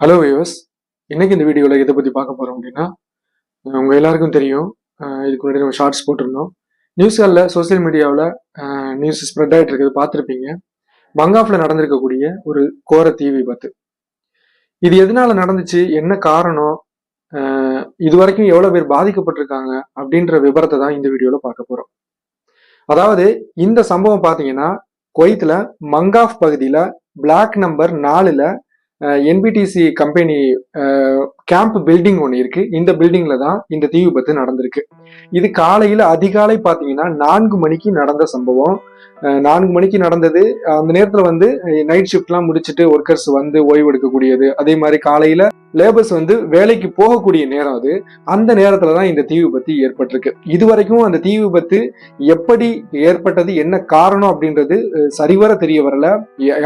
Hello viewers இன்னைக்கு இந்த வீடியோவில் எதை பற்றி பார்க்க போகிறோம் அப்படின்னா உங்கள் எல்லாருக்கும் தெரியும். இதுக்கு முன்னாடி நம்ம ஷார்ட்ஸ் போட்டிருந்தோம். நியூஸ்களில் சோஷியல் மீடியாவில் நியூஸ் ஸ்ப்ரெட் ஆகிட்டு இருக்கிறது பார்த்துருப்பீங்க. பங்காஃபில் நடந்திருக்கக்கூடிய ஒரு கோர தீ விபத்து. இது எதனால நடந்துச்சு? என்ன காரணம்? இது வரைக்கும் எவ்வளோ பேர் பாதிக்கப்பட்டிருக்காங்க? அப்படின்ற விபரத்தை தான் இந்த வீடியோவில் பார்க்க போகிறோம் அதாவது இந்த சம்பவம் பார்த்தீங்கன்னா குவைத்தில் மங்காஃப் பகுதியில் பிளாக் நம்பர் நாலில் என்பிடிசி கம்பெனி கேம்ப் பில்டிங் ஒன்று இருக்கு. இந்த பில்டிங்ல தான் இந்த தீ விபத்து நடந்திருக்கு. இது காலையில அதிகாலை பார்த்தீங்கன்னா நான்கு மணிக்கு நடந்த சம்பவம். நான்கு மணிக்கு நடந்தது. அந்த நேரத்துல வந்து நைட் ஷிஃப்ட்லாம் முடிச்சுட்டு ஒர்க்கர்ஸ் வந்து ஓய்வு எடுக்கக்கூடியது. அதே மாதிரி காலையில லேபர்ஸ் வந்து வேலைக்கு போகக்கூடிய நேரம் அது. அந்த நேரத்துல தான் இந்த தீ விபத்து ஏற்பட்டிருக்கு. இது வரைக்கும் அந்த தீ விபத்து எப்படி ஏற்பட்டது என்ன காரணம் அப்படின்றது சரிவர தெரிய வரல.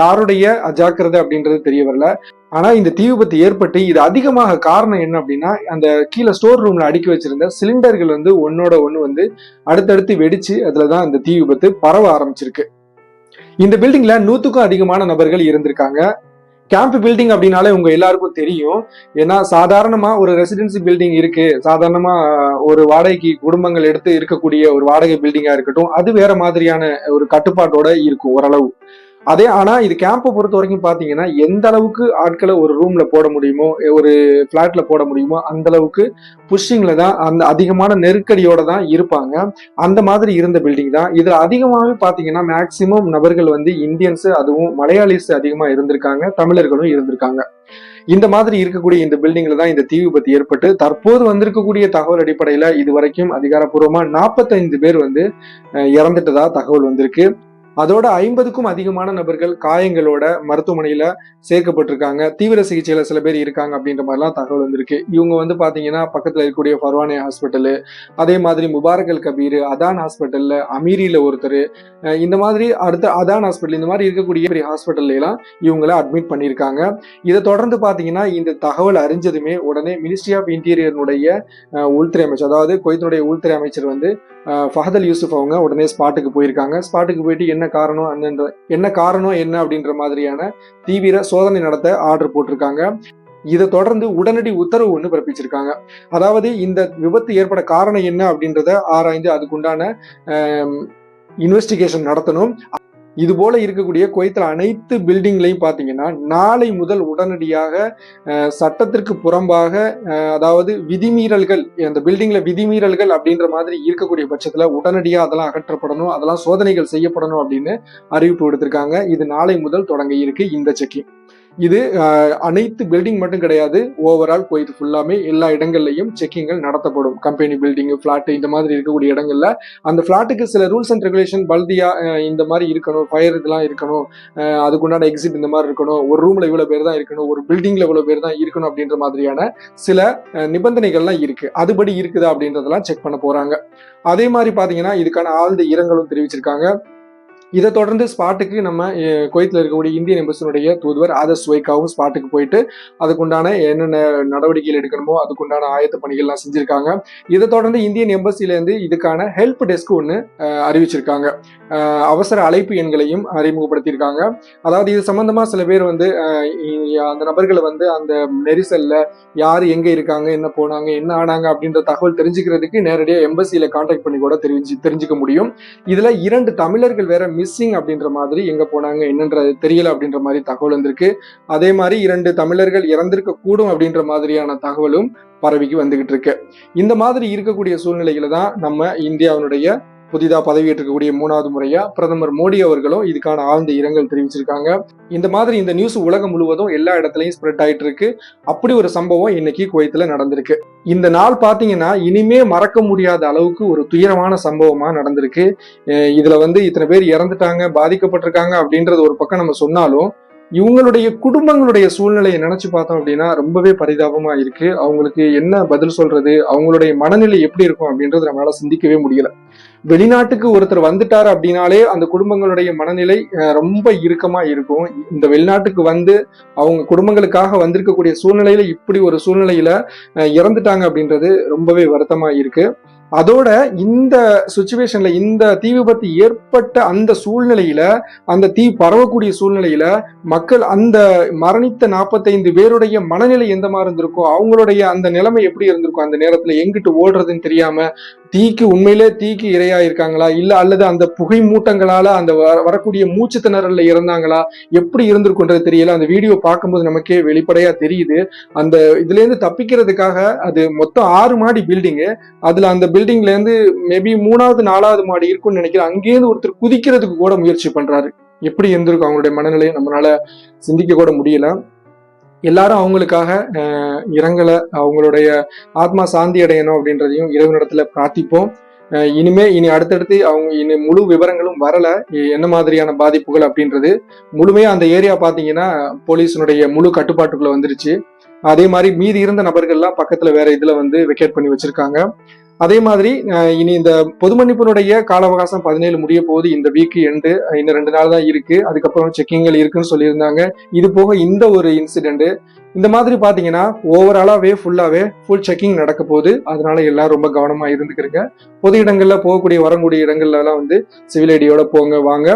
யாருடைய அஜாக்கிரதை அப்படின்றது தெரிய வரல. ஆனா இந்த தீ விபத்து ஏற்பட்டு இது அதிகமாக காரணம் என்ன அப்படின்னா அந்த கீழே ஸ்டோர் ரூம்ல அடுக்கி வச்சிருந்த சிலிண்டர்கள் வந்து ஒன்னோட ஒன்று வந்து அடுத்தடுத்து வெடிச்சு அதுலதான் இந்த தீ விபத்து பரவ ஆரம்பிச்சிருக்கு. இந்த பில்டிங்ல நூத்துக்கும் அதிகமான நபர்கள் இருந்திருக்காங்க. கேம்ப் பில்டிங் அப்படின்னாலே உங்க எல்லாருக்கும் தெரியும். ஏன்னா சாதாரணமா ஒரு ரெசிடென்சி பில்டிங் இருக்கு. சாதாரணமா ஒரு வாடகைக்கு குடும்பங்கள் எடுத்து இருக்கக்கூடிய ஒரு வாடகை பில்டிங்கா இருக்கட்டும் அது வேற மாதிரியான ஒரு கட்டுப்பாட்டோட இருக்கும் ஓரளவு. அதே ஆனா இது கேம்பை பொறுத்த வரைக்கும் பாத்தீங்கன்னா எந்த அளவுக்கு ஆட்களை ஒரு ரூம்ல போட முடியுமோ ஒரு பிளாட்ல போட முடியுமோ அந்த அளவுக்கு புஷ்ஷிங்ல தான் அந்த அதிகமான நெருக்கடியோட தான் இருப்பாங்க. அந்த மாதிரி இருந்த பில்டிங் தான். இதுல அதிகமாகவே பாத்தீங்கன்னா மேக்சிமம் நபர்கள் வந்து இந்தியன்ஸ் அதுவும் மலையாளிஸ் அதிகமா இருந்திருக்காங்க தமிழர்களும் இருந்திருக்காங்க. இந்த மாதிரி இருக்கக்கூடிய இந்த பில்டிங்ல தான் இந்த தீ விபத்து ஏற்பட்டு தற்போது வந்திருக்கக்கூடிய தகவல் அடிப்படையில இது வரைக்கும் அதிகாரப்பூர்வமா நாற்பத்தைந்து பேர் வந்து இறந்துட்டதா தகவல் வந்திருக்கு. அதோட ஐம்பதுக்கும் அதிகமான நபர்கள் காயங்களோட மருத்துவமனையில சேர்க்கப்பட்டிருக்காங்க. தீவிர சிகிச்சையில சில பேர் இருக்காங்க அப்படின்ற மாதிரிலாம் தகவல் வந்திருக்கு. இவங்க வந்து பாத்தீங்கன்னா பக்கத்துல இருக்கக்கூடிய ஃபர்வானே ஹாஸ்பிட்டலு அதே மாதிரி முபாரக் அல் கபீர் அதான் ஹாஸ்பிட்டல்ல அமீரியில ஒருத்தர் இந்த மாதிரி அடுத்த அதான் ஹாஸ்பிட்டல் இந்த மாதிரி இருக்கக்கூடிய பெரிய ஹாஸ்பிட்டல்ல எல்லாம் இவங்கள அட்மிட் பண்ணியிருக்காங்க. இதை தொடர்ந்து பாத்தீங்கன்னா இந்த தகவல் அறிஞ்சதுமே உடனே மினிஸ்ட்ரி ஆஃப் இன்டீரியர்னுடைய உள்துறை அமைச்சர் அதாவது குவைத்தினுடைய உள்துறை அமைச்சர் வந்து ஃபஹதல் யூசுஃப் யூசுப் அவங்க உடனே ஸ்பாட்டுக்கு போயிருக்காங்க. ஸ்பாட்டுக்கு போயிட்டு என்ன காரணம் என்னன்ற என்ன காரணம் என்ன அப்படின்ற மாதிரியான தீவிர சோதனை நடத்த ஆர்டர் போட்டிருக்காங்க. இதை தொடர்ந்து உடனடி உத்தரவு ஒன்று பிறப்பிச்சிருக்காங்க. அதாவது இந்த விபத்து ஏற்பட காரணம் என்ன அப்படின்றத ஆராய்ந்து அதுக்குண்டான இன்வெஸ்டிகேஷன் நடத்தணும். இது போல இருக்கக்கூடிய குவைத்தில் அனைத்து பில்டிங்லையும் பார்த்தீங்கன்னா நாளை முதல் உடனடியாக சட்டத்திற்கு புறம்பாக அதாவது விதிமீறல்கள் அந்த பில்டிங்கில் விதிமீறல்கள் அப்படின்ற மாதிரி இருக்கக்கூடிய பட்சத்தில் உடனடியாக அதெல்லாம் அகற்றப்படணும் அதெல்லாம் சோதனைகள் செய்யப்படணும் அப்படின்னு அறிவிப்பு விடுத்திருக்காங்க. இது நாளை முதல் தொடங்க இருக்கு இந்த செக்கிங் இது அனைத்து பில்டிங் மட்டும் கிடையாது. ஓவரால் குவைத் ஃபுல்லாமே எல்லா இடங்கள்லையும் செக்கிங்கள் நடத்தப்படும். கம்பெனி பில்டிங் ஃப்ளாட்டு இந்த மாதிரி இருக்கக்கூடிய இடங்கள்ல. அந்த ஃப்ளாட்டுக்கு சில ரூல்ஸ் அண்ட் ரெகுலேஷன் பல்தியா இந்த மாதிரி இருக்கணும் ஃபயர் இதெல்லாம் இருக்கணும் அதுக்குண்டான எக்ஸிட் இந்த மாதிரி இருக்கணும் ஒரு ரூம்ல இவ்வளவு பேர் தான் இருக்கணும் ஒரு பில்டிங்ல இவ்வளவு பேர் தான் இருக்கணும் அப்படின்ற மாதிரியான சில நிபந்தனைகள்லாம் இருக்கு. அதுபடி இருக்குதா அப்படின்றதெல்லாம் செக் பண்ண போறாங்க. அதே மாதிரி பாத்தீங்கன்னா இதுக்கான ஆழ்ந்த இரங்கலும் தெரிவிச்சிருக்காங்க. இதை தொடர்ந்து ஸ்பாட்டுக்கு நம்ம குவைத்தில் இருக்கக்கூடிய இந்தியன் எம்பசினுடைய தூதுவர் ஆதர்ஸ் வைக்காவும் ஸ்பாட்டுக்கு போயிட்டு அதுக்குண்டான என்னென்ன நடவடிக்கைகள் எடுக்கணுமோ அதுக்குண்டான ஆயத்த பணிகள்லாம் செஞ்சுருக்காங்க. இதை தொடர்ந்து இந்தியன் எம்பசிலேருந்து இதுக்கான ஹெல்ப் டெஸ்க் ஒன்று அறிவிச்சிருக்காங்க. அவசர அழைப்பு எண்களையும் அறிமுகப்படுத்தியிருக்காங்க. அதாவது இது சம்பந்தமாக சில பேர் வந்து அந்த நபர்களை வந்து அந்த நெரிசலில் யார் எங்கே இருக்காங்க என்ன போனாங்க என்ன ஆனாங்க அப்படின்ற தகவல் தெரிஞ்சுக்கிறதுக்கு நேரடியாக எம்பசியில் கான்டாக்ட் பண்ணி கூட தெரிஞ்சு தெரிஞ்சுக்க முடியும். இதில் இரண்டு தமிழர்கள் வேற மிஸ்ஸிங் அப்படின்ற மாதிரி எங்க போனாங்க என்னன்றது தெரியல அப்படின்ற மாதிரி தகவல் வந்திருக்கு. அதே மாதிரி இரண்டு தமிழர்கள் இறந்திருக்க கூடும் அப்படின்ற மாதிரியான தகவலும் பரவிக்கு வந்துகிட்டு இருக்கு. இந்த மாதிரி இருக்கக்கூடிய சூழ்நிலையில தான் நம்ம இந்தியாவினுடைய புதிதாக பதவியேற்றக்கூடிய மூணாவது முறையா பிரதமர் மோடி அவர்களும் இதுக்கான ஆழ்ந்த இரங்கல் தெரிவிச்சிருக்காங்க. இந்த மாதிரி இந்த நியூஸ் உலகம் முழுவதும் எல்லா இடத்துலையும் ஸ்ப்ரெட் ஆயிட்டு இருக்கு அப்படி ஒரு சம்பவம் இன்னைக்கு குவைத்தில் நடந்திருக்கு. இந்த நாள் பார்த்தீங்கன்னா இனிமே மறக்க முடியாத அளவுக்கு ஒரு துயரமான சம்பவமா நடந்திருக்கு. இதில் இதுல வந்து இத்தனை பேர் இறந்துட்டாங்க பாதிக்கப்பட்டிருக்காங்க அப்படின்றது ஒரு பக்கம் நம்ம சொன்னாலும் இவங்களுடைய குடும்பங்களுடைய சூழ்நிலையை நினைச்சு பார்த்தோம் அப்படின்னா ரொம்பவே பரிதாபமா இருக்கு. அவங்களுக்கு என்ன பதில் சொல்றது? அவங்களுடைய மனநிலை எப்படி இருக்கும் அப்படின்றது நம்மளால சிந்திக்கவே முடியல. வெளிநாட்டுக்கு ஒருத்தர் வந்துட்டார் அப்படின்னாலே அந்த குடும்பங்களுடைய மனநிலை ரொம்ப இறுக்கமா இருக்கும். இந்த வெளிநாட்டுக்கு வந்து அவங்க குடும்பங்களுக்காக வந்திருக்கக்கூடிய சூழ்நிலையில இப்படி ஒரு சூழ்நிலையில இறந்துட்டாங்க அப்படின்றது ரொம்பவே வருத்தமா இருக்கு. அதோட இந்த சுச்சுவேஷன்ல இந்த தீ விபத்து ஏற்பட்ட அந்த சூழ்நிலையில அந்த தீ பரவக்கூடிய சூழ்நிலையில மக்கள் அந்த மரணித்த நாற்பத்தைந்து பேருடைய மனநிலை எந்த மாதிரி இருந்திருக்கும் அவங்களுடைய அந்த நிலைமை எப்படி இருந்திருக்கும் அந்த நேரத்துல எங்கிட்டு ஓடுறதுன்னு தெரியாம தீக்கு உண்மையிலே தீக்கு இரையா இருக்காங்களா இல்ல அல்லது அந்த புகை மூட்டங்களால அந்த வரக்கூடிய மூச்சு திணறல்ல இறந்தாங்களா? எப்படி இருந்திருக்குன்றது தெரியல. அந்த வீடியோ பார்க்கும்போது நமக்கே வெளிப்படையா தெரியுது. அந்த இதுல இருந்து தப்பிக்கிறதுக்காக அது மொத்தம் ஆறு மாடி பில்டிங்கு. அதுல அந்த பில்டிங்ல இருந்து மேபி மூணாவது நாலாவது மாடி இருக்கும்னு நினைக்கிறேன். அங்கேயிருந்து ஒருத்தர் குதிக்கிறதுக்கு கூட முயற்சி பண்றாரு. எப்படி இருந்திருக்கும் அவங்களுடைய மனநிலையை நம்மளால சிந்திக்க கூட முடியல. எல்லாரும் அவங்களுக்காக அஹ், இரங்கலை அவங்களுடைய ஆத்மா சாந்தி அடையணும் அப்படின்றதையும் இறைவனிடத்துல பிரார்த்திப்போம். இனிமே இனி அடுத்தடுத்து அவங்க இனி முழு விவரங்களும் வரல. என்ன மாதிரியான பாதிப்புகள் அப்படின்றது முழுமையா அந்த ஏரியா பாத்தீங்கன்னா போலீஸினுடைய முழு கட்டுப்பாட்டுக்குள்ள வந்துருச்சு. அதே மாதிரி மீதி இருந்த நபர்கள்லாம் பக்கத்துல வேற இதுல வந்து வெக்கேட் பண்ணி வச்சிருக்காங்க. அதே மாதிரி இனி இந்த பொது மன்னிப்பினுடைய கால அவகாசம் பதினேழு முடிய போகுது இந்த வீக் எண்டு இன்னும் ரெண்டு நாள் தான் இருக்கு. அதுக்கப்புறம் செக்கிங்கள் இருக்குன்னு சொல்லியிருந்தாங்க. இது போக இந்த ஒரு இன்சிடென்ட் இந்த மாதிரி பாத்தீங்கன்னா ஓவராலாவே ஃபுல்லாவே ஃபுல் செக்கிங் நடக்க போகுது. அதனால எல்லாரும் ரொம்ப கவனமா இருந்துக்கிறங்க. பொது இடங்கள்ல போகக்கூடிய வரக்கூடிய இடங்கள்ல எல்லாம் வந்து சிவில் ஐடியோட போங்க வாங்க.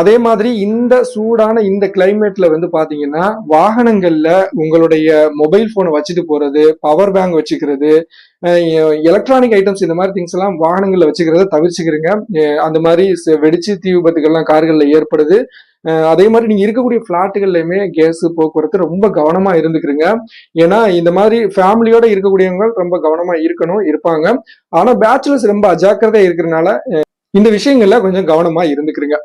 அதே மாதிரி இந்த சூடான இந்த கிளைமேட்ல வந்து பாத்தீங்கன்னா வாகனங்கள்ல உங்களுடைய மொபைல் போனை வச்சுட்டு போறது பவர் பேங்க் வச்சுக்கிறது எலக்ட்ரானிக் ஐட்டம்ஸ் இந்த மாதிரி திங்ஸ் எல்லாம் வாகனங்கள்ல வச்சுக்கிறத தவிர்த்துக்கிறீங்க. அந்த மாதிரி வெடிச்சு தீ விபத்துகள்லாம் கார்கள்ல ஏற்படுது. அதே மாதிரி நீங்க இருக்கக்கூடிய பிளாட்டுகள்லயுமே கேஸ் போக்குவரத்து ரொம்ப கவனமா இருந்துக்கிறீங்க. ஏன்னா இந்த மாதிரி ஃபேமிலியோட இருக்கக்கூடியவங்க ரொம்ப கவனமா இருக்கணும் இருப்பாங்க. ஆனா பேச்சுலர்ஸ் ரொம்ப அஜாக்கிரதையா இருக்கிறனால இந்த விஷயங்கள்ல கொஞ்சம் கவனமா இருந்துக்கிறீங்க.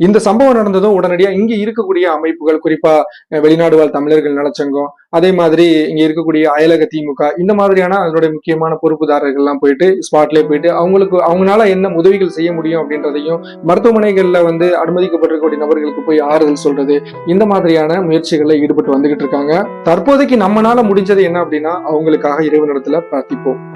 இந்த சம்பவம் நடந்ததும் உடனடியா இங்க இருக்கக்கூடிய அமைப்புகள் குறிப்பா வெளிநாடு வாழ் தமிழர்கள் நலச்சங்கம் அதே மாதிரி இங்க இருக்கக்கூடிய அயலக திமுக இந்த மாதிரியான அதனுடைய முக்கியமான பொறுப்புதாரர்கள் எல்லாம் போயிட்டு ஸ்பாட்லயே போயிட்டு அவங்களுக்கு அவங்களால என்ன உதவிகள் செய்ய முடியும் அப்படின்றதையும் மருத்துவமனைகள்ல வந்து அனுமதிக்கப்பட்டிருக்கக்கூடிய நபர்களுக்கு போய் ஆறுதல் சொல்றது இந்த மாதிரியான முயற்சிகள்ல ஈடுபட்டு வந்துகிட்டு இருக்காங்க. தற்போதைக்கு நம்மனால முடிஞ்சது என்ன அப்படின்னா அவங்களுக்காக இரவு நடத்துல பிரார்த்திப்போம்.